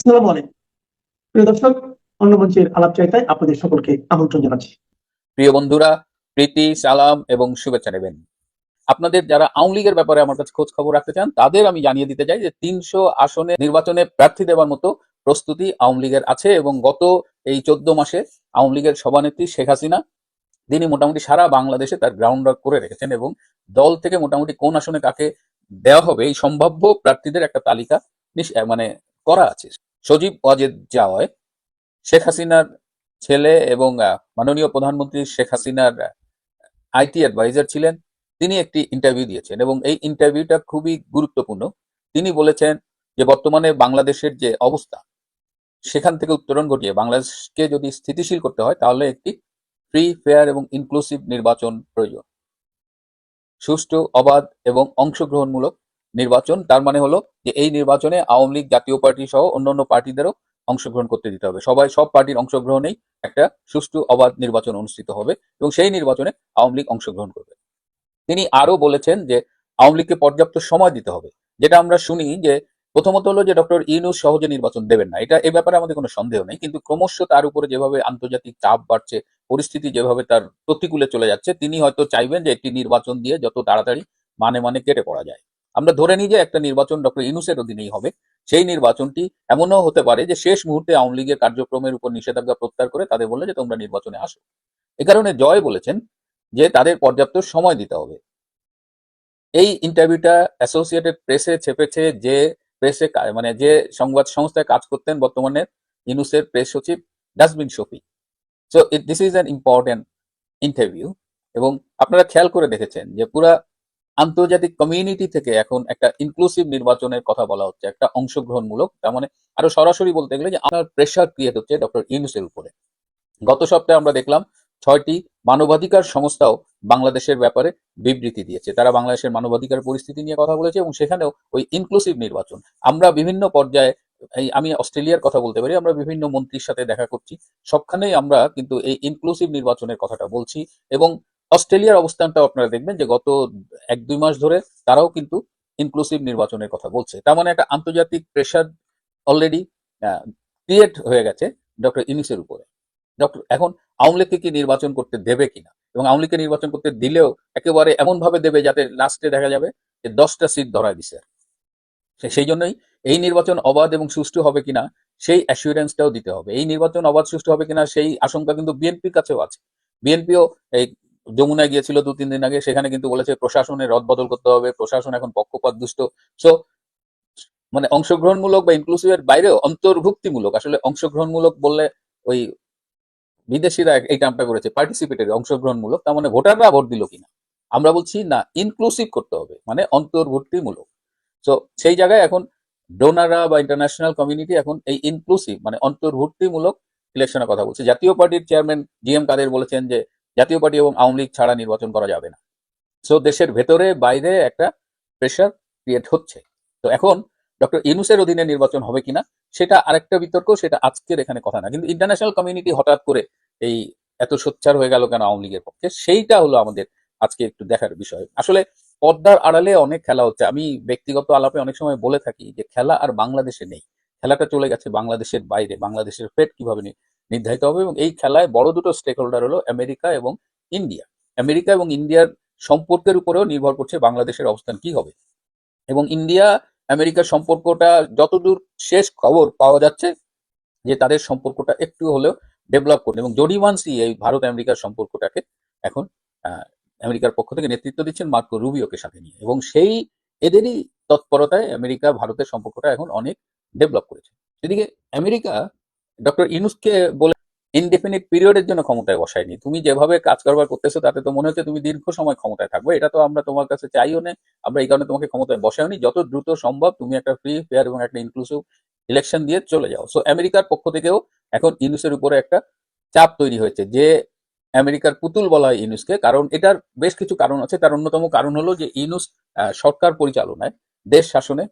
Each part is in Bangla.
আসসালামু আলাইকুম। প্রিয় দর্শক অন্য মঞ্চের আলাপ চাইতায় আপনাদের সকলকে আমন্ত্রণ জানাচ্ছি। প্রিয় বন্ধুরা, প্রীতি, সালাম এবং শুভেচ্ছা নেবেন। আপনাদের যারা আওয়ামী লীগের ব্যাপারে আমার কাছে খোঁজ খবর রাখতে চান, তাদের আমি জানিয়ে দিতে চাই যে তিনশো আসনে নির্বাচনে প্রার্থী দেওয়ার মতো প্রস্তুতি আওয়ামী লীগের আছে এবং গত এই চোদ্দ মাসে আওয়ামী লীগের সভানেত্রী শেখ হাসিনা তিনি মোটামুটি সারা বাংলাদেশে তার গ্রাউন্ড ওয়ার্ক করে রেখেছেন এবং দল থেকে মোটামুটি কোন আসনে কাকে দেওয়া হবে এই সম্ভাব্য প্রার্থীদের একটা তালিকা মানে করা আছে। সজীব ওয়াজেদ যাওয়ায় শেখ হাসিনার ছেলে এবং মাননীয় প্রধানমন্ত্রী শেখ হাসিনার আইটি অ্যাডভাইজার ছিলেন। তিনি একটি ইন্টারভিউ দিয়েছেন এবং এই ইন্টারভিউটা খুবই গুরুত্বপূর্ণ। তিনি বলেছেন যে, বর্তমানে বাংলাদেশের যে অবস্থা, সেখান থেকে উত্তরণ ঘটিয়ে বাংলাদেশকে যদি স্থিতিশীল করতে হয়, তাহলে একটি ফ্রি ফেয়ার এবং ইনক্লুসিভ নির্বাচন প্রয়োজন। সুষ্ঠু, অবাধ এবং অংশগ্রহণমূলক নির্বাচন, তার মানে হলো যে এই নির্বাচনে আওয়ামী লীগ জাতীয় পার্টি সহ অন্যান্য পার্টিদেরও অংশগ্রহণ করতে দিতে হবে। সবাই, সব পার্টির অংশগ্রহণেই একটা সুষ্ঠু, অবাধ নির্বাচন অনুষ্ঠিত হবে এবং সেই নির্বাচনে আওয়ামী লীগ অংশগ্রহণ করবে। তিনি আরও বলেছেন যে আওয়ামী লীগকে পর্যাপ্ত সময় দিতে হবে। যেটা আমরা শুনি যে প্রথমত হলো যে ডক্টর ইউনুস সহজে নির্বাচন দেবেন না। এটা, এ ব্যাপারে আমাদের কোনো সন্দেহ নেই। কিন্তু ক্রমশ তার উপরে যেভাবে আন্তর্জাতিক চাপ বাড়ছে, পরিস্থিতি যেভাবে তার প্রতিকূলে চলে যাচ্ছে, তিনি হয়তো চাইবেন যে একটি নির্বাচন দিয়ে যত তাড়াতাড়ি মানে মানে কেটে পড়া যায়। আমরা ধরে নিই যে একটা নির্বাচন ডক্টর ইউনুসের অধীনেই হবে। সেই নির্বাচনটি এমনও হতে পারে যে শেষ মুহূর্তে আওয়ামী লীগের কার্যক্রমের উপর নিষেধাজ্ঞা প্রত্যাহার করে তাদের বললে যে তোমরা নির্বাচনে আসো। এ কারণে জয় বলেছেন যে তাদের পর্যাপ্ত সময় দিতে হবে। এই ইন্টারভিউটা অ্যাসোসিয়েটেড প্রেসে ছেপেছে যে প্রেসে মানে যে সংবাদ সংস্থায় কাজ করতেন বর্তমানে ইউনুসের প্রেস সচিব ডাস্টবিন Shafi. So it this is an important interview এবং আপনারা খেয়াল করে দেখেছেন যে পুরা আন্তর্জাতিক কমিউনিটি থেকে এখন একটা ইনক্লুসিভ নির্বাচনের কথা বলা হচ্ছে, একটা অংশগ্রহণমূলক। তার মানে আরও সরাসরি বলতে গেলে যে আমার প্রেশার ক্রিয়েট হচ্ছে ডক্টর ইউনুসের উপরে। গত সপ্তাহে আমরা দেখলাম ছয়টি মানবাধিকার সংস্থাও বাংলাদেশের ব্যাপারে বিবৃতি দিয়েছে। তারা বাংলাদেশের মানবাধিকার পরিস্থিতি নিয়ে কথা বলেছে এবং সেখানেও ওই ইনক্লুসিভ নির্বাচন। আমরা বিভিন্ন পর্যায়ে, এই আমি অস্ট্রেলিয়ার কথা বলতে পারি, আমরা বিভিন্ন মন্ত্রীর সাথে দেখা করছি। সবখানেই আমরা কিন্তু এই ইনক্লুসিভ নির্বাচনের কথাটা বলছি এবং অস্ট্রেলিয়ার অবস্থানটাও আপনারা দেখবেন যে গত এক দুই মাস ধরে তারাও কিন্তু ইনক্লুসিভ নির্বাচনের কথা বলছে। তার মানে একটা আন্তর্জাতিক প্রেশার অলরেডি ক্রিয়েট হয়ে গেছে ডক্টর ইনিসের উপরে। ডক্টর, এখন আওয়ামী লীগকে কি নির্বাচন করতে দেবে কিনা? এবং আওয়ামী লীগকে নির্বাচন করতে দিলেও একেবারে এমন ভাবে দেবে যাতে লাস্টে দেখা যাবে যে দশটা সিট ধরা দিছে। সেই জন্যই এই নির্বাচন অবাধ এবং সুষ্ঠু হবে কিনা সেই অ্যাসুরেন্সটাও দিতে হবে। এই নির্বাচন অবাধ, সুষ্ঠু হবে কিনা সেই আশঙ্কা কিন্তু বিএনপির কাছেও আছে। বিএনপিও এই যমুনায় গিয়েছিল দু, তিন দিন আগে, সেখানে কিন্তু বলেছে প্রশাসনের রদ বদল করতে হবে, প্রশাসন এখন পক্ষপাত দুষ্ট। সো মানে অংশগ্রহণমূলক বা ইনক্লুসিভের বাইরেও অন্তর্ভুক্তিমূলক, আসলে অংশগ্রহণমূলক বললে ওই বিদেশিরা এই টার্মটা করেছে পার্টিসিপেটরি অংশগ্রহণমূলক, তার মানে ভোটাররা ভোট দিল কিনা। আমরা বলছি, না ইনক্লুসিভ করতে হবে মানে অন্তর্ভুক্তিমূলক। সো সেই জায়গায় এখন ডোনাররা বা ইন্টারন্যাশনাল কমিউনিটি এখন এই ইনক্লুসিভ মানে অন্তর্ভুক্তিমূলক ইলেকশনের কথা বলছে। জাতীয় পার্টির চেয়ারম্যান জি এম কাদের বলেছেন যে জাতীয় পার্টি এবং আওয়ামী লীগ ছাড়া নির্বাচন করা যাবে না। সো দেশের ভেতরে, বাইরে একটা প্রেশার ক্রিয়েট হচ্ছে। তো এখন ডক্টর ইউনুসের অধীনে নির্বাচন হবে কিনা, সেটা আরেকটা বিতর্ক, সেটা আজকের এখানে কথা না। কিন্তু ইন্টারন্যাশনাল কমিউনিটি হঠাৎ করে এই এত সোচ্চার হয়ে গেল কেন আওয়ামী লীগের পক্ষে? সেইটা হলো আমাদের আজকে একটু দেখার বিষয়। আসলে পর্দার আড়ালে অনেক খেলা হচ্ছে। আমি ব্যক্তিগত আলাপে অনেক সময় বলে থাকি যে, খেলা আর বাংলাদেশে নেই। খেলাটা চলে গেছে বাংলাদেশের বাইরে। বাংলাদেশের ফেট কীভাবে নি- নির্ধারিত হবে এবং এই খেলায় বড় দুটো স্টেক হোল্ডার হলো আমেরিকা এবং ইন্ডিয়া। আমেরিকা এবং ইন্ডিয়ার সম্পর্কের উপরেও নির্ভর করছে বাংলাদেশের অবস্থান কি হবে। এবং ইন্ডিয়া, আমেরিকার সম্পর্কটা যতদূর শেষ খবর পাওয়া যাচ্ছে যে তাদের সম্পর্কটা একটু হলেও ডেভেলপ করবে। এবং জডি ওয়ানসি এই ভারত আমেরিকার সম্পর্কটাকে এখন আমেরিকার পক্ষ থেকে নেতৃত্ব দিচ্ছেন মার্কো রুবিওকে সাথে নিয়ে। এবং সেই এদেরই তৎপরতায় আমেরিকা ভারতের সম্পর্কটা এখন অনেক ডেভেলপ করেছে। এদিকে আমেরিকা ডক্টর ইনুসকে বলে ইনডেফিনিট পিরিয়ডের জন্য ক্ষমতায় বসায়নি। তুমি যেভাবে কাজ কারবার করতেছো, তাতে তো মনে হচ্ছে তুমি দীর্ঘ সময় ক্ষমতায় থাকবে। এটা তো আমরা তোমার কাছে চাইও না। আমরা এই কারণে তোমাকে ক্ষমতায় বসায়নি যত দ্রুত সম্ভব তুমি একটা ফ্রি ফেয়ার এবং একটা ইনক্লুসিভ ইলেকশন দিয়ে চলে যাও। সো আমেরিকার পক্ষ থেকেও এখন ইউনুসের উপরে একটা চাপ তৈরি হয়েছে, যে আমেরিকার পুতুল বলা হয় ইউনুসকে। কারণ এটার বেশ কিছু কারণ আছে। তার অন্যতম কারণ হলো যে ইউনুস সরকার পরিচালনায় দেশ শাসনে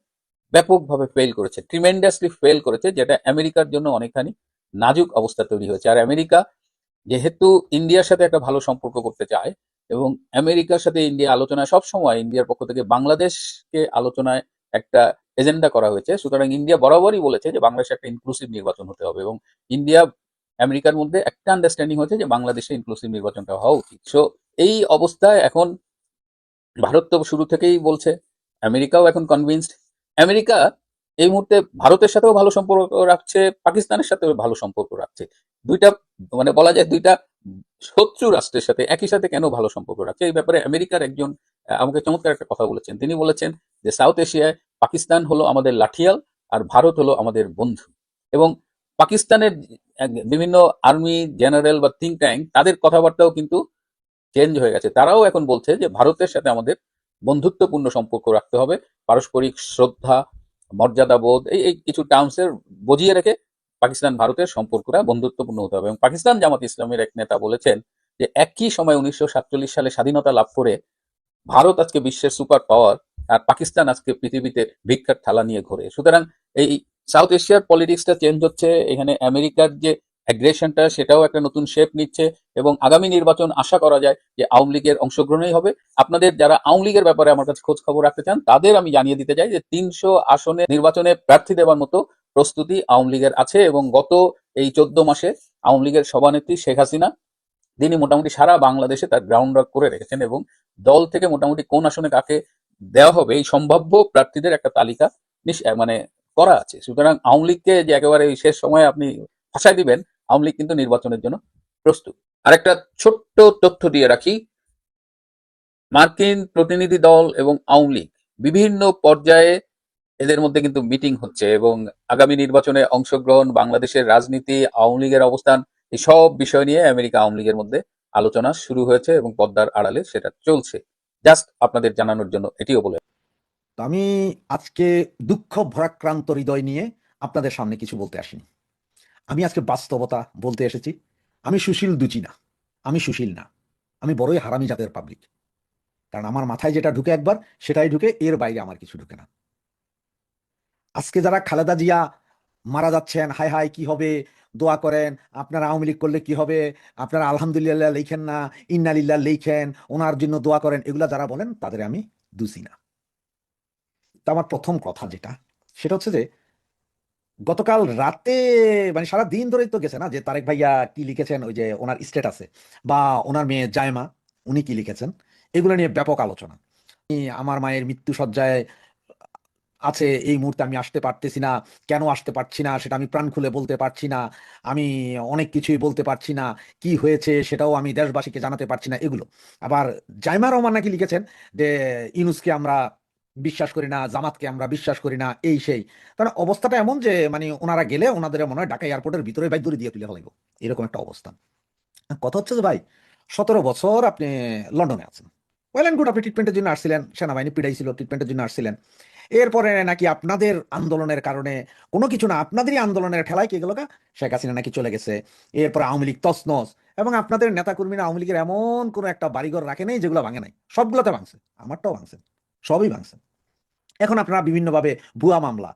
ব্যাপকভাবে ফেল করেছে ট্রিমেন্ডাসলি ফেল করেছে, যেটা আমেরিকার জন্য অনেকখানি নাজুক অবস্থা তৈরি হয়েছে। আর আমেরিকা যেহেতু ইন্ডিয়ার সাথে একটা ভালো সম্পর্ক করতে চায় এবং আমেরিকার সাথে ইন্ডিয়া আলোচনায় সব সময় ইন্ডিয়ার পক্ষ থেকে বাংলাদেশকে আলোচনায় একটা এজেন্ডা করা হয়েছে, সুতরাং ইন্ডিয়া বরাবরই বলেছে যে বাংলাদেশে একটা ইনক্লুসিভ নির্বাচন হতে হবে এবং ইন্ডিয়া আমেরিকার মধ্যে একটা আন্ডারস্ট্যান্ডিং হয়েছে যে বাংলাদেশে ইনক্লুসিভ নির্বাচনটা হওয়া উচিত। সো এই অবস্থায় এখন ভারত তো শুরু থেকেই বলছে, আমেরিকাও এখন কনভিন্সড আমেরিকা এই মুহূর্তে ভারতের সাথেও ভালো সম্পর্ক রাখছে, পাকিস্তানের সাথেও ভালো সম্পর্ক রাখছে। দুইটা মানে বলা যায় দুইটা শত্রু রাষ্ট্রের সাথে একই সাথে কেন ভালো সম্পর্ক রাখছে? এই ব্যাপারে আমেরিকার একজন আমাকে চমৎকার একটা কথা বলেছেন। তিনি বলেছেন যে, সাউথ এশিয়ায় পাকিস্তান হলো আমাদের লাঠিয়াল আর ভারত হলো আমাদের বন্ধু। এবং পাকিস্তানের বিভিন্ন আর্মি, জেনারেল বা থিঙ্ক ট্যাঙ্ক তাদের কথাবার্তাও কিন্তু চেঞ্জ হয়ে গেছে। তারাও এখন বলছে যে, ভারতের সাথে আমাদের বন্ধুত্বপূর্ণ সম্পর্ক রাখতে হবে, পারস্পরিক শ্রদ্ধা, মর্যাদাবোধ, এই এই কিছু টার্মসের বুঝিয়ে রেখে পাকিস্তান ভারতের সম্পর্কটা বন্ধুত্বপূর্ণ হতে হবে। এবং পাকিস্তান জামাত ইসলামের এক নেতা বলেছেন যে একই সময় উনিশশো সাতচল্লিশ সালে স্বাধীনতা লাভ করে ভারত আজকে বিশ্বের সুপার পাওয়ার আর পাকিস্তান আজকে পৃথিবীতে ভিক্ষার থালা নিয়ে ঘোরে। সুতরাং এই সাউথ এশিয়ার পলিটিক্সটা চেঞ্জ হচ্ছে, এখানে আমেরিকার যে অ্যাগ্রেশনটা সেটাও একটা নতুন শেপ নিচ্ছে এবং আগামী নির্বাচন আশা করা যায় যে আওয়ামী লীগের অংশগ্রহণই হবে। আপনাদের যারা আওয়ামী লীগের ব্যাপারে আমার কাছে খোঁজ খবর রাখতে চান, তাদের আমি জানিয়ে দিতে চাই যে তিনশো আসনে নির্বাচনে প্রার্থী দেওয়ার মতো প্রস্তুতি আওয়ামী লীগের আছে এবং গত এই চোদ্দ মাসে আওয়ামী লীগের সভানেত্রী শেখ হাসিনা তিনি মোটামুটি সারা বাংলাদেশে তার গ্রাউন্ড ওয়ার্ক করে রেখেছেন এবং দল থেকে মোটামুটি কোন আসনে কাকে দেওয়া হবে এই সম্ভাব্য প্রার্থীদের একটা তালিকা মানে করা আছে। সুতরাং আওয়ামী লীগকে যে একেবারে শেষ সময়ে আপনি ফাঁসাই দিবেন আওয়ামী লীগ কিন্তু নির্বাচনের জন্য প্রস্তুত। আরেকটা ছোট্ট তথ্য দিয়ে রাখি, মার্কিন প্রতিনিধি দল এবং আওয়ামী লীগ বিভিন্ন পর্যায়ে এদের মধ্যে কিন্তু মিটিং হচ্ছে এবং আগামী নির্বাচনে অংশগ্রহণ, বাংলাদেশের রাজনীতি, আওয়ামী লীগের অবস্থান, এই সব বিষয় নিয়ে আমেরিকা আওয়ামী লীগের মধ্যে আলোচনা শুরু হয়েছে এবং পদ্মার আড়ালে সেটা চলছে। জাস্ট আপনাদের জানানোর জন্য এটিও বলে আমি আজকে দুঃখ, ভরাক্রান্ত হৃদয় নিয়ে আপনাদের সামনে কিছু বলতে আসিনি। আমি আজকে বাস্তবতা বলতে এসেছি। আমি সুশীল দুচি না। আমি সুশীল না। আমি বড়ই হারামি জাতের পাবলিক কারণ আমার মাথায় যেটা ঢুকে একবার, সেটাই ঢুকে এর বাইরে আমার কিছু ঢুকে না। আজকে যারা খালেদা জিয়া মারা যাচ্ছেন হাই হাই কি হবে? দোয়া করেন, আপনারা আওয়ামী লীগ করলে কি হবে? আপনারা আলহামদুলিল্লাহ লেখেন না ইন্নালিল্লাহ লেখেন, ওনার জন্য দোয়া করেন, এগুলা যারা বলেন, তাদের আমি দুসি না। তা আমার প্রথম কথা যেটা, সেটা হচ্ছে যে গতকাল রাতে মানে সারা দিন ধরেই তো গেছে না যে তারেক ভাইয়া কি লিখেছেন? ওই যে ওনার স্টেটাসে বা ওনার মেয়ে জায়মা উনি কি লিখেছেন? এগুলো নিয়ে ব্যাপক আলোচনা। আমার মায়ের মৃত্যু সজ্জায় আছে, এই মুহূর্তে আমি আসতে পারতেছি না। কেন আসতে পারছি না সেটা আমি প্রাণ খুলে বলতে পারছি না। আমি অনেক কিছুই বলতে পারছি না। কি হয়েছে সেটাও আমি দেশবাসীকে জানাতে পারছি না, এগুলো। আবার জাইমা রহমান নাকি লিখেছেন যে ইনুসকে আমরা বিশ্বাস করি না, জামাতকে আমরা বিশ্বাস করি না, এই সেই। কারণ অবস্থাটা এমন যে মানে ওনারা গেলে ওনাদের মনে হয় ঢাকা এয়ারপোর্টের ভিতরে বাইক দড়ি দিয়ে তুলে ফেলাইব। এরকম একটা অবস্থা। কথা হচ্ছে যে ভাই, সতেরো বছর আপনি লন্ডনে আছেন। ওয়েল অ্যান্ড গুড আপনি ট্রিটমেন্টের জন্য আসছিলেন, সেনাবাহিনী পিড়াইছিল ট্রিটমেন্টের জন্য আসছিলেন। এরপরে নাকি আপনাদের আন্দোলনের কারণে কোনো কিছু না, আপনাদেরই আন্দোলনের ঠেলায় কি গেল? শেখ হাসিনা নাকি চলে গেছে। এরপরে আওয়ামী লীগ তসনস এবং আপনাদের নেতাকর্মীরা আওয়ামী লীগের এমন কোনো একটা বাড়িঘর রাখে নেই যেগুলো ভাঙে নাই। সবগুলোতে ভাঙছে, আমারটাও ভাঙছে, সবই ভাঙছে। এখন আপনারা বিভিন্নভাবে ভুয়া মামলা।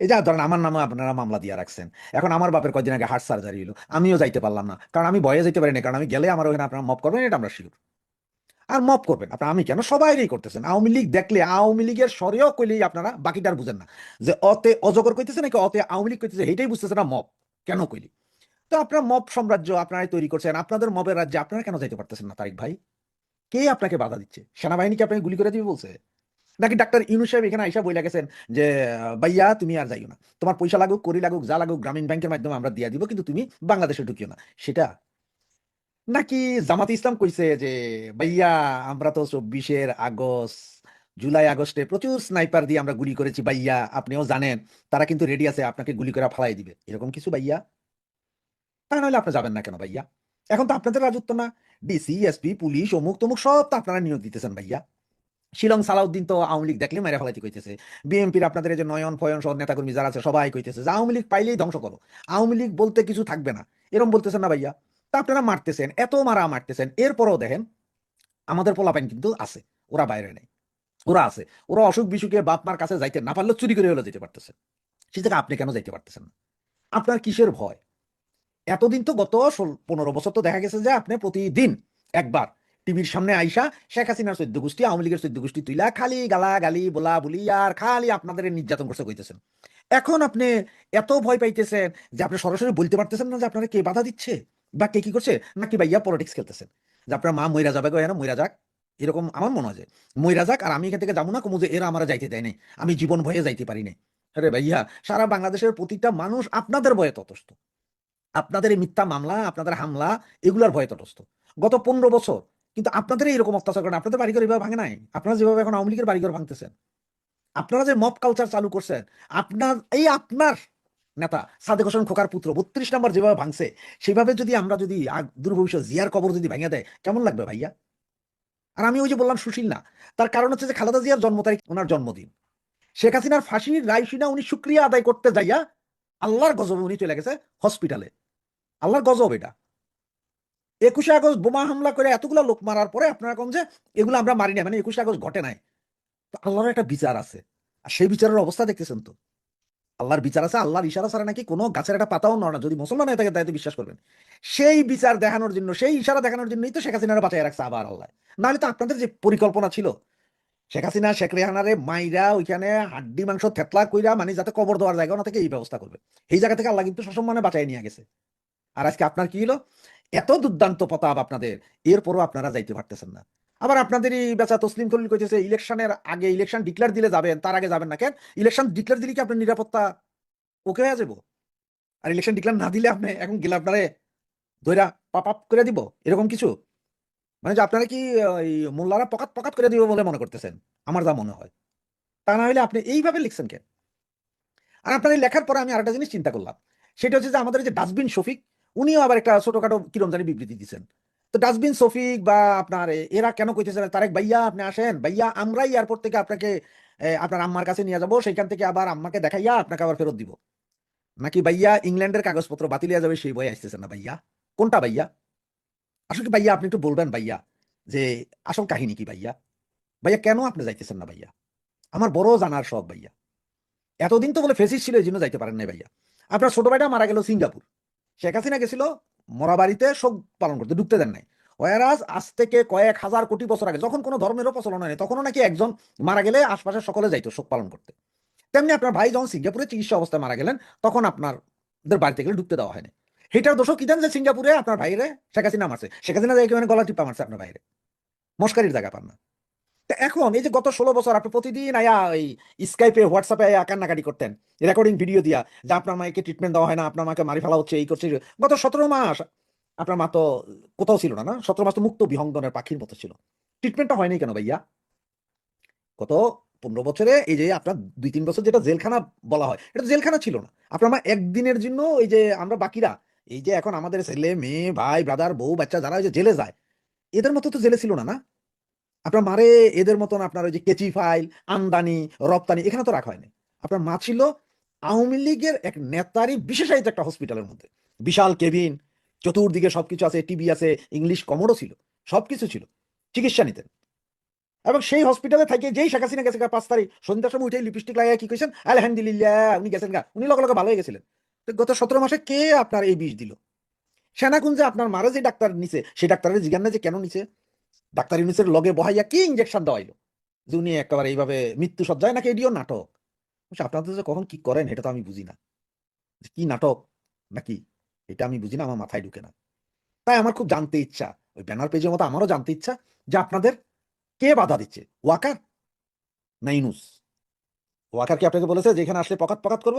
এই যা ধরেন আমার নামে আপনারা মামলা দিয়ে রাখছেন। এখন আমার বাপের কয়েকদিন আগে হার্ট সার্জারি হলো আমিও যাইতে পারলাম না। কারণ আমি ভয়ে যেতে পারি না কারণ আমি গেলে আমার ওখানে আপনারা মপ করবেন, এটা আমরা শিওর আর মপ করবেন। আপনারা আমি কেন সবাইই করতেছেন? আওয়ামী লীগ দেখলে আওয়ামী লীগের সরেও কইলেই আপনারা বাকিটা বুঝেন না। যে অতে অজগর কইতেছে নাকি অতে আওয়ামী লীগ কইতেছে এইটাই বুঝতেছে না মপ কেন কইলি? তো আপনার মপ সাম্রাজ্য আপনারাই তৈরি করছেন। আপনাদের মবের রাজ্যে আপনারা কেন যাইতে পারতেছেন না তারিক ভাই? কে আপনাকে বাধা দিচ্ছে? সেনাবাহিনী কি আপনাকে গুলি করে দিবে বলছে? নাকি ডাক্তার ইনু সাহেব এখানে আইসা বই লাগেছেন যে ভাইয়া, তুমি আর যাইও না। তোমার পয়সা লাগুক, করি লাগুক, যা লাগুক, গ্রামীণ ব্যাংকের মাধ্যমে আমরা দিয়ে দিব, কিন্তু তুমি বাংলাদেশে ঢুকিও না। সেটা নাকি জামাত ইসলাম কইছে যে, ভাইয়া, আমরা তো চব্বিশের আগস্ট, জুলাই আগস্টে প্রচুর স্নাইপার দিয়ে আমরা গুলি করেছি, ভাইয়া, আপনিও জানেন, তারা কিন্তু রেডি আছে, আপনাকে গুলি করে ফালাই দিবে। এরকম কিছু, ভাইয়া? তা নাহলে আপনি যাবেন না কেন, ভাইয়া? এখন তো আপনাদের রাজত্ব না। ডিসি, এসপি, পুলিশ অমুক তমুক সব তো আপনারা নিয়োগ দিতেছেন, ভাইয়া। শিলং সালাউদ্দিন তো আওয়ামী লীগ দেখলে মেরে ফেলাইতে কইতেছে। বিএনপির আপনাদের যে নয়ন, ফয়ন সহ নেতাকর্মী যারা আছে, সবাই কইতেছে যে আওয়ামী লীগ পাইলেই ধ্বংস করো। আওয়ামী লীগ বলতে কিছু থাকবে না। এরকম বলতেছেন না ভাইয়া? তা আপনারা মারতেছেন, এত মারা মারতেছেন, এরপরও দেখেন আমাদের পোলাপাইন কিন্তু আছে, ওরা বাইরে নেই। ওরা আছে, ওরা অসুখ বিসুখে বাপ মার কাছে যাইতে না পারলে চুরি করে হলে যেতে পারতেছে সে থেকে আপনি কেন যাইতে পারতেছেন না? আপনার কিসের ভয়? এতদিন তো গত পনেরো বছর তো দেখা গেছে যে আপনি প্রতিদিন একবার টিভির সামনে আইসা শেখ হাসিনার চৈদ্য গোষ্ঠী, আওয়ামী লীগের চৈদ্য গোষ্ঠী তুইলা খালি গালা গালি বলা বলি আর খালি আপনাদের নির্যাতন করতে কইতেছেন। এখন আপনি এত ভয় পাইতেছেন যে আপনি সরাসরি বলতে পারতেছেন না যে আপনারা কে বাধা দিচ্ছে বা কে কি করছে, নাকি ভাইয়া পলিটিক্স খেলতেছেন। যে আপনার মা মইরা যাবে মইরা যাক। এরকম আমার মনে হয় যে মইরা যাক আর আমি এখান থেকে যাব না, কমু যে এরা আমার যাইতে দেয় নাই। আমি জীবন ভয়ে যাইতে পারি নাই। আরে ভাইয়া, সারা বাংলাদেশের প্রতিটা মানুষ আপনাদের ভয়ে ততস্থ আপনাদের এই মিথ্যা মামলা, আপনাদের হামলা, এগুলার ভয়ে তটস্থ। গত পনেরো বছর কিন্তু আপনাদের এইরকম অত্যাচার করেন। আপনাদের বাড়িঘর এভাবে ভাঙে নাই? আপনারা যেভাবে এখন আওয়ামী লীগের বাড়িঘর ভাঙতেছেন। আপনারা যে মব কালচার চালু করছেন, আপনার, এই আপনার নেতা সাদেক হোসেন খোকার পুত্র, বত্রিশ নম্বর যেভাবে ভাঙছে, সেভাবে যদি আমরা যদি দূরভবিষ্যৎ জিয়ার কবর যদি ভেঙে দেয়, কেমন লাগবে ভাইয়া? আর আমি ওই যে বললাম সুশীল না, তার কারণ হচ্ছে যে খালেদা জিয়ার জন্ম তারিখ, ওনার জন্মদিন। শেখ হাসিনার ফাঁসির রায় শুনে উনি সুক্রিয়া আদায় করতে যাইয়া আল্লাহর গজবে উনি চলে গেছে হসপিটালে আল্লাহর গজব এটা। একুশে আগস্ট বোমা হামলা করে এতগুলো লোক মারার পরে আপনারা কোন যে এগুলো আমরা মারি না মানে একুশে আগস্ট ঘটে নাই। তো আল্লাহর একটা বিচার আছে। আর সেই বিচারের অবস্থা দেখতেছেন তো? আল্লাহর বিচার আছে, আল্লাহর ইশারা ছাড়া নাকি কোনো গাছের একটা পাতাও নড়ে না, যদি মুসলমান হয়ে থাকে তাই তো বিশ্বাস করবেন। সেই বিচার দেখানোর জন্য, সেই ইশারা দেখানোর জন্যই তো শেখ হাসিনারা বাঁচাই রাখছে আবার আল্লাহ। নাহলে তো আপনাদের যে পরিকল্পনা ছিল, শেখ হাসিনা, শেখ রেহানারে মাইরা ওইখানে হাড্ডি, মাংস, থেতলা কইরা মানে যাতে কবর দেওয়ার জায়গা না থেকে, এই ব্যবস্থা করবে। এই জায়গা থেকে আল্লাহ কিন্তু সসম্মানে বাঁচাই নিয়ে গেছে। আর আজকে আপনার কি হলো এত দুর্দান্ত প্রতাপ আপনাদের। এরপরও আপনারা যাইতে পারতেছেন না। আবার আপনাদের এই বেচা তসলিম খলিল কইতেছে, ইলেকশনের আগে ইলেকশন ডিক্লেয়ার দিলে যাবেন, তার আগে যাবেন না। কেন? ইলেকশন ডিক্লেয়ার দিলে কি আপনার নিরাপত্তা ওকে হয়ে যাব আর ইলেকশন ডিক্লেয়ার না দিলে আপনি এখন গেলে আপনারে ধৈরা পাপ আপ করে দিব? এরকম কিছু? মানে যে আপনারা কি ওই মোল্লারা পকাত পকাত করে দিব বলে মনে করতেছেন? আমার যা মনে হয়। তা না হলে আপনি এইভাবে লিখছেন কেন? আর আপনার লেখার পরে আমি আরেকটা জিনিস চিন্তা করলাম। সেটা হচ্ছে যে আমাদের যে ডাস্টবিন শফিক উনিও আবার একটা ছোটখাটো কিরম জানি বিবৃতি দিচ্ছেন তো ডাস্টবিন শফিক বা আপনার এরা কেন কইতেছে তারেক ভাইয়া, আপনি আসেন। ভাইয়া, আমরাই এয়ারপোর্ট থেকে আপনাকে আপনার আম্মার কাছে নিয়ে যাব। সেইখান থেকে আবার আম্মাকে দেখাইয়া আপনাকে আবার ফেরত দিব। নাকি ভাইয়া ইংল্যান্ডের কাগজপত্র বাতিল হয়ে যাবে, সেই বই আসতেছে না ভাইয়া? কোনটা ভাইয়া? আসলে ভাইয়া, আপনি একটু বলবেন ভাইয়া, যে আসল কাহিনী কি ভাইয়া? ভাইয়া, কেন আপনি যাইতেছেন না ভাইয়া? আমার বড় জানার সব ভাইয়া। এতদিন তো বলে ফেসিস ছিল, এই জন্য যাইতে পারেন না ভাইয়া। আপনার ছোট ভাইটা মারা গেল সিঙ্গাপুর। শেখ হাসিনা গেছিল মরা বাড়িতে, শোক পালন করতে, ঢুকতে দেন নাই। ওয়ারাজ আজ থেকে কয়েক হাজার কোটি বছর আগে, যখন কোনো ধর্মেরও প্রচলন হয়নি, তখনও নাকি একজন মারা গেলে আশপাশের সকলে যাইতো শোক পালন করতে। তেমনি আপনার ভাই যখন সিঙ্গাপুরে চিকিৎসা অবস্থায় মারা গেলেন, তখন আপনারদের বাড়িতে গেলে ঢুকতে দেওয়া হয়নি। সেটার দোষও কি দেন যে সিঙ্গাপুরে আপনার ভাইরে শেখ হাসিনা মারছে? শেখ হাসিনা যাই গলা টিপা মারছে আপনার বাইরে মস্কারির জায়গা পান না। তা এখন এই যে গত ষোলো বছর আপনি প্রতিদিন আয়া ওই স্কাইপে হোয়াটসঅ্যাপে আয়া কান্নাকাটি করতেন। রেকর্ডিং ভিডিও দিয়া যে আপনার মাকে ট্রিটমেন্ট দেওয়া হয় না, আপনার মাকে মারি ফেলা হচ্ছে, এই করছে গত সতেরো মাস আপনার মা তো কোথাও ছিল না না? সতেরো মাস তো মুক্ত বিহঙ্গনের পাখির মতো ছিল। ট্রিটমেন্টটা হয়নি কেন ভাইয়া? গত পনেরো বছরে এই যে আপনার দুই তিন বছর যেটা জেলখানা বলা হয়, এটা জেলখানা ছিল না। আপনার মা একদিনের জন্য এই যে আমরা বাকিরা, এই যে এখন আমাদের ছেলে, মেয়ে, ভাই ব্রাদার বউ, বাচ্চা যারা ওই যে জেলে যায়, এদের মতো তো জেলে ছিল না না? আপনার মারে এদের মতন আপনার ওই যে কেচি ফাইল, আমদানি, রপ্তানি, এখানে তো রাখা হয়নি। আপনার মা ছিল আওয়ামী লীগের এক নেতারই বিশেষায়িত একটা হসপিটালের মধ্যে। বিশাল কেবিন, চতুর্দিকে সবকিছু আছে, টিভি আছে, ইংলিশ কমোডও ছিল, সবকিছু ছিল, চিকিৎসা নিতেন। এবং সেই হসপিটালে থাকে যেই শেখ হাসিনা গেছে পাঁচ তারিখ, সন্ধ্যার সময় উঠে লিপস্টিক লাগিয়ে কি কইছেন? আলহামদুলিল্লাহ, উনি গেছেন গা, উনি লগে লগে ভালো হয়ে গেছিলেন। গত সতেরো মাসে কে আপনার এই বিষ দিল? সেনাকুঞ্জে আপনার মারে যে ডাক্তার নিছে সেই ডাক্তারের জিজ্ঞান যে কেন নিছে? ডাক্তার ইউনিসের লগে বহাইয়া কি ইঞ্জেকশন দেওয়াইলো? যে উনি একেবারে এইভাবে মৃত্যু সজ্জায় নাকি এটিও নাটক? আপনাদের যে কখন কি করেন, এটা তো আমি বুঝি না। কি নাটক নাকি? এটা আমি বুঝি না, আমার মাথায় ঢুকে না। তাই আমার খুব জানতে ইচ্ছা, ওই ব্যানার পেজের মতো আমারও জানতে ইচ্ছা যে আপনাদের কে বাধা দিচ্ছে, ওয়াকার না ইনুস ওয়াকার কি আপনাকে বলেছে যে এখানে আসলে পকাত পকাত করব?